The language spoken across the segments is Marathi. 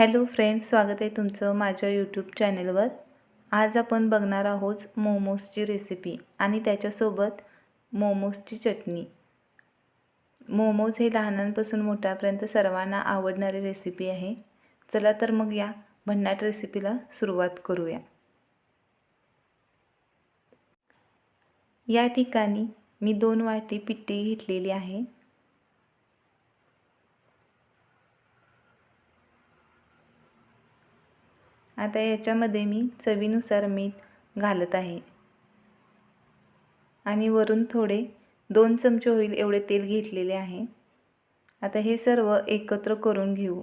हॅलो फ्रेंड्स स्वागत आहे तुमचं माझ्या यूट्यूब चॅनेलवर. आज आपण बघणार आहोत मोमोजची रेसिपी आणि त्याच्यासोबत मोमोजची चटणी. मोमोज हे लहानांपासून मोठ्यापर्यंत सर्वांना आवडणारी रेसिपी आहे. चला तर मग या भन्नाट रेसिपीला सुरुवात करूया. या ठिकाणी मी दोन वाटी पिठी घेतलेली आहे. आता याच्यामध्ये मी चवीनुसार मीठ घालत आहे. आणि वरून थोडे दोन चमचे होईल एवढे तेल घेतलेले आहे. आता हे सर्व एकत्र करून घेऊ.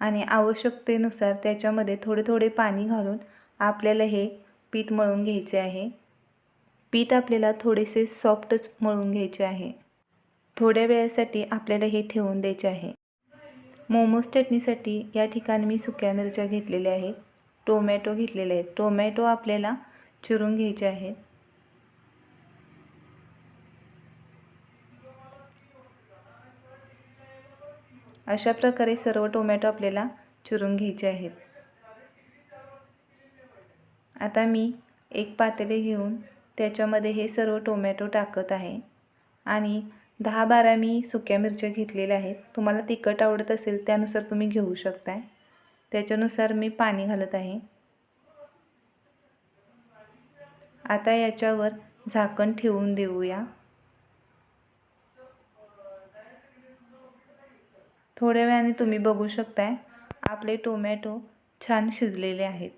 आणि आवश्यकतेनुसार त्याच्यामध्ये थोडे थोडे पाणी घालून आपल्याला हे पीठ मळून घ्यायचे आहे. पीठ आपल्याला थोडेसे सॉफ्टच मळून घ्यायचे आहे. थोड्या वेळासाठी आपल्याला हे ठेवून द्यायचे आहे. मोमोज चटणीसाठी या ठिकाणी मी सुक्या मिरच्या घेतलेल्या आहेत. टोमॅटो घेतलेले आहेत. टोमॅटो आपल्याला चिरून घ्यायचे आहेत. अशा प्रकारे सर्व टोमॅटो आपल्याला चिरून घ्यायचे आहेत. आता मी एक पातेले घेऊन त्याच्यामध्ये हे सर्व टोमॅटो टाकत आहे. आणि दहा बारा मी सुक्या मिरच्या घेतलेल्या आहेत. तुम्हाला तिखट आवडत असेल त्यानुसार तुम्ही घेऊ शकताय. त्याच्यानुसार मी पाणी घालत आहे. आता याच्यावर झाकण ठेवून देऊया. थोड्या वेळाने तुम्ही बघू शकताय. आपले टोमॅटो छान शिजलेले आहेत.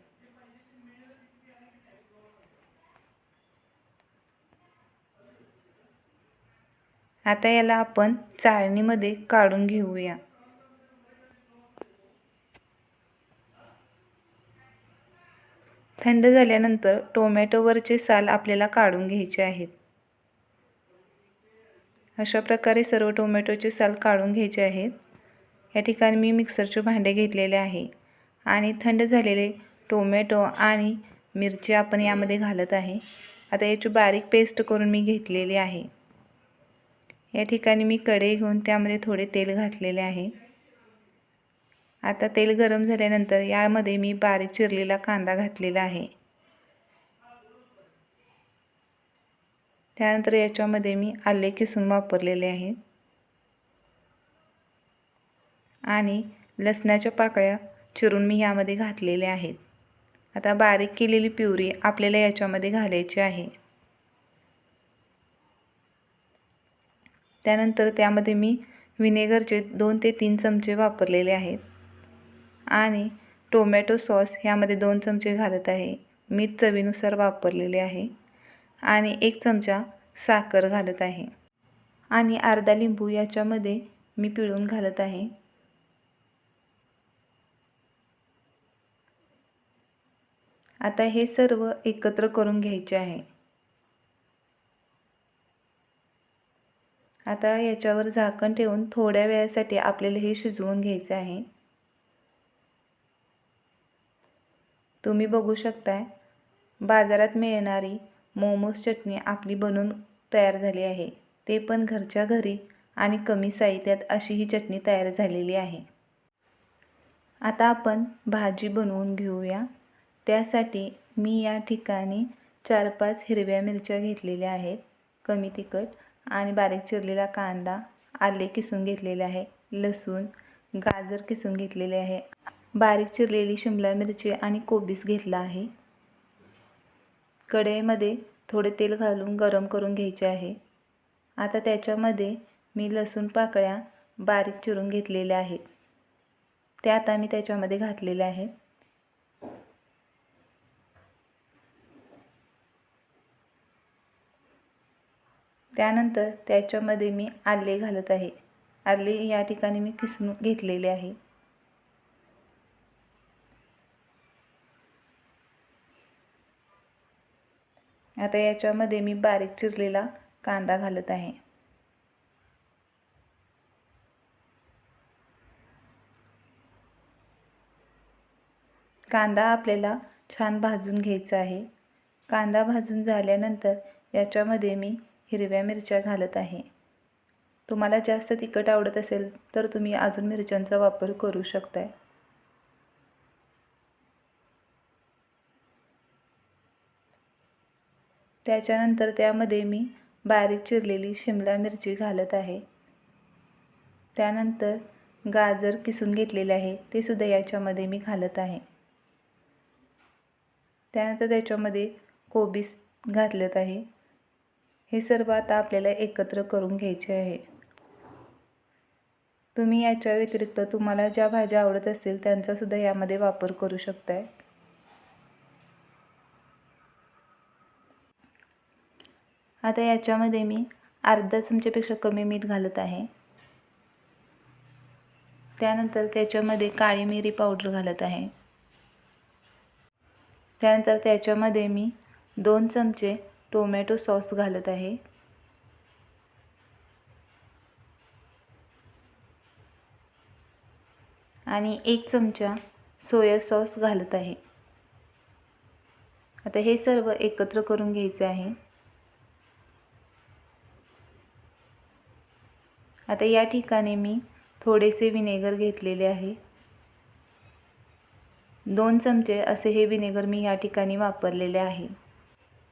आता याला आपण चाळणीमध्ये काढून घेऊया. थंड झाल्यानंतर टोमॅटोवरचे साल आपल्याला काढून घ्यायचे आहेत. अशा प्रकारे सर्व टोमॅटोचे साल काढून घ्यायचे आहेत. या ठिकाणी मी मिक्सरचे भांडे घेतलेले आहे. आणि थंड झालेले टोमॅटो आणि मिरची आपण यामध्ये घालत आहे. आता याची बारीक पेस्ट करून मी घेतलेली आहे. या ठिकाणी मी कढई घेऊन त्यामध्ये थोडे तेल घातलेले आहे. आता तेल गरम झाल्यानंतर यामध्ये मी बारीक चिरलेला कांदा घातलेला आहे. त्यानंतर याच्यामध्ये मी आले किसून वापरलेले आहे. आणि लसणाच्या पाकळ्या चिरून मी यामध्ये घातलेल्या आहेत. आता बारीक केलेली प्युरी आपल्याला याच्यामध्ये घालायची आहे. त्यानंतर त्यामध्ये मी व्हिनेगरचे दोन ते तीन चमचे वापरलेले आहेत. आणि टोमॅटो सॉस ह्यामध्ये दोन चमचे घालत आहे. मीठ चवीनुसार वापरलेले आहे. आणि एक चमचा साखर घालत आहे. आणि अर्धा लिंबू याच्यामध्ये मी पिळून घालत आहे. आता हे सर्व एकत्र करून घ्यायचे आहे. आता याच्यावर झाकण ठेवून थोड्या वेळासाठी आपल्याला हे शिजवून घ्यायचं आहे. तुम्ही बघू शकताय बाजारात मिळणारी मोमोज चटणी आपली बनवून तयार झाली आहे. ते पण घरच्या घरी आणि कमी साहित्यात अशी ही चटणी तयार झालेली आहे. आता आपण भाजी बनवून घेऊया. त्यासाठी मी या ठिकाणी चार पाच हिरव्या मिरच्या घेतलेल्या आहेत. कमी तिखट आणि बारीक चिरलेला कांदा आले किसून घेतलेले आहे. लसूण गाजर किसून घेतलेले आहे. बारीक चिरलेली शिमला मिरची आणि कोबीस घेतला आहे. कढईमध्ये थोडे तेल घालून गरम करून घ्यायचे आहे. आता त्याच्यामध्ये मी लसूण पाकळ्या बारीक चिरून घेतलेल्या आहेत. त्या आता मी त्याच्यामध्ये घातलेल्या आहेत. त्यानंतर त्याच्यामध्ये मी आले घालत आहे. आले या ठिकाणी मी किसून घेतलेले आहे. आता याच्यामध्ये मी बारीक चिरलेला कांदा घालत आहे. कांदा आपल्याला छान भाजून घ्यायचा आहे. कांदा भाजून झाल्यानंतर याच्यामध्ये मी हिरव्या मिरच्या घालत आहे. तुम्हाला जास्त तिखट आवडत असेल तर तुम्ही अजून मिरच्यांचा वापर करू शकताय. त्याच्यानंतर त्यामध्ये मी बारीक चिरलेली शिमला मिरची घालत आहे. त्यानंतर गाजर किसून घेतलेले आहे ते सुद्धा याच्यामध्ये मी घालत आहे. त्यानंतर त्याच्यामध्ये कोबीस घातलेत आहे. हे सर्व आता आपल्याला एकत्र करून घ्यायचे आहे. तुम्ही याच्या व्यतिरिक्त तुम्हाला ज्या भाज्या आवडत असतील त्यांचासुद्धा यामध्ये वापर करू शकताय. आता याच्यामध्ये मी अर्धा चमच्यापेक्षा कमी मीठ घालत आहे. त्यानंतर त्याच्यामध्ये काळी मिरी पावडर घालत आहे. त्यानंतर त्याच्यामध्ये मी दोन चमचे टोमॅटो सॉस घालत आहे. आणि एक चमचा सोया सॉस घालत आहे. आता हे सर्व एकत्र करून घ्यायचे आहे. आता या ठिकाणी मी थोडेसे विनेगर घेतलेले आहे. दोन चमचे असे हे विनेगर मी या ठिकाणी वापरलेले आहे.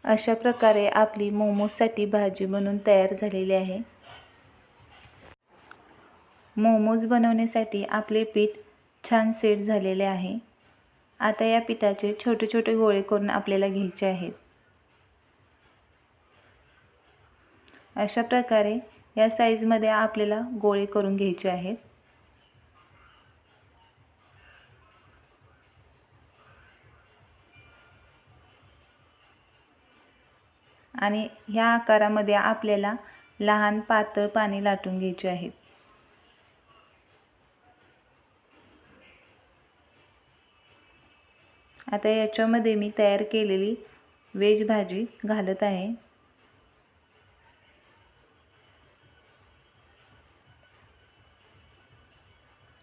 अशा प्रकारे आपली मोमोजसाठी भाजी बनवून तयार झालेली आहे. मोमोज बनवण्यासाठी आपले पीठ छान सेट झालेले आहे. आता या पिठाचे छोटे छोटे गोळे करून आपल्याला घ्यायचे आहेत. अशा प्रकारे या साईजमध्ये आपल्याला गोळे करून घ्यायचे आहेत. आणि ह्या आकारामध्ये आपल्याला लहान पातळ पाणी लाटून घ्यायचे आहेत. आता याच्यामध्ये मी तयार केलेली वेज भाजी घालत आहे.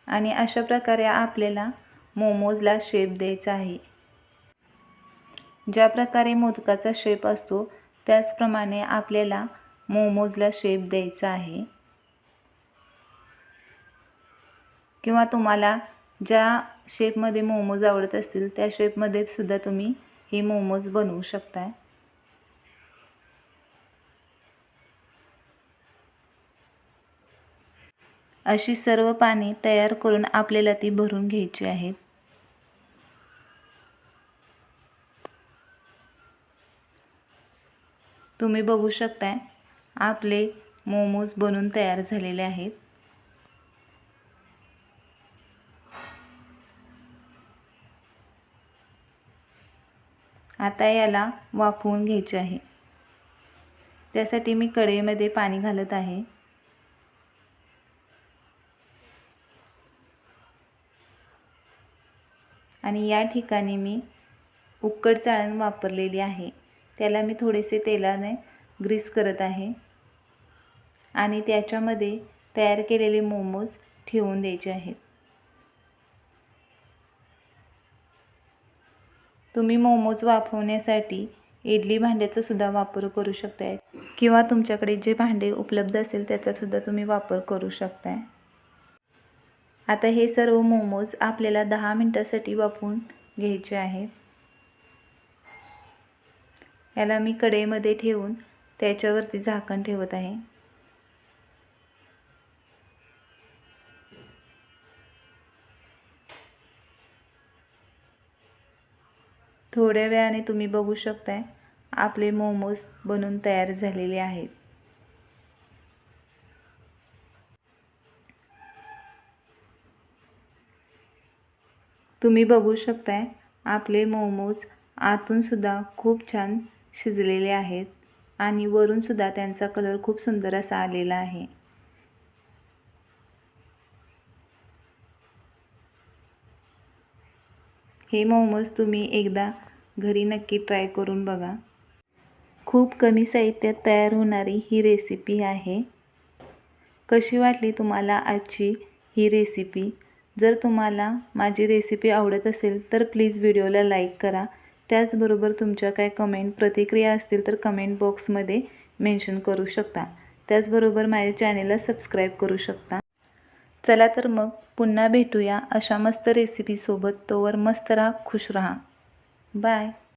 आणि अशा प्रकारे आपल्याला मोमोजला शेप द्यायचा आहे. ज्या प्रकारे मोदकाचा शेप असतो त्याचप्रमाणे आपल्याला मोमोजला शेप द्यायचा आहे. किंवा तुम्हाला ज्या शेपमध्ये मोमोज आवडत असतील त्या शेपमध्ये सुद्धा तुम्ही हे मोमोज बनवू शकताय. अशी सर्व पाने तयार करून आपल्याला ती भरून घ्यायची आहेत. तुम्ही बघू शकताय आपले मोमोज बनून तयार झालेले आहेत. आता याला वाफवून घ्यायचे आहे. त्यासाठी मी कढईमध्ये पाणी घालत आहे. आणि या ठिकाणी मी उक्कड चाळण वापरलेली आहे. त्याला मी थोडेसे तेलाने ग्रीस करत आहे. आणि त्याच्यामध्ये तयार केलेले मोमोज ठेवून द्यायचे आहेत. तुम्ही मोमोज वाफवण्यासाठी इडली भांड्याचा सुद्धा वापर करू शकताय. किंवा तुमच्याकडे जे भांडे उपलब्ध असेल त्याचासुद्धा तुम्ही वापर करू शकताय. आता हे सर्व मोमोज आपल्याला दहा मिनटासाठी वापरून घ्यायचे आहेत. याला मी कढईमध्ये ठेवून त्याच्यावरती झाकण ठेवत आहे. थोड्या वेळाने तुम्ही बघू शकताय आपले मोमोज बनून तयार झालेले आहेत. तुम्ही बघू शकताय आपले मोमोज आतूनसुद्धा खूप छान शिजलेले आहेत आणि वरूनसुद्धा त्यांचा कलर खूप सुंदर असा आलेला आहे. हे मोमोज तुम्ही एकदा घरी नक्की ट्राय करून बघा. खूप कमी साहित्यात तयार होणारी ही रेसिपी आहे. कशी वाटली तुम्हाला आजची ही रेसिपी जर तुम्हाला माझी रेसिपी आवडत असेल तर प्लीज व्हिडिओला लाईक करा. त्याचबरोबर तुमच्या काय कमेंट प्रतिक्रिया असतील तर कमेंट बॉक्समध्ये मेन्शन करू शकता. त्याचबरोबर माझ्या चॅनेलला सबस्क्राईब करू शकता. चला तर मग पुन्हा भेटूया अशा मस्त रेसिपीसोबत तोवर मस्त राहा खुश राहा. बाय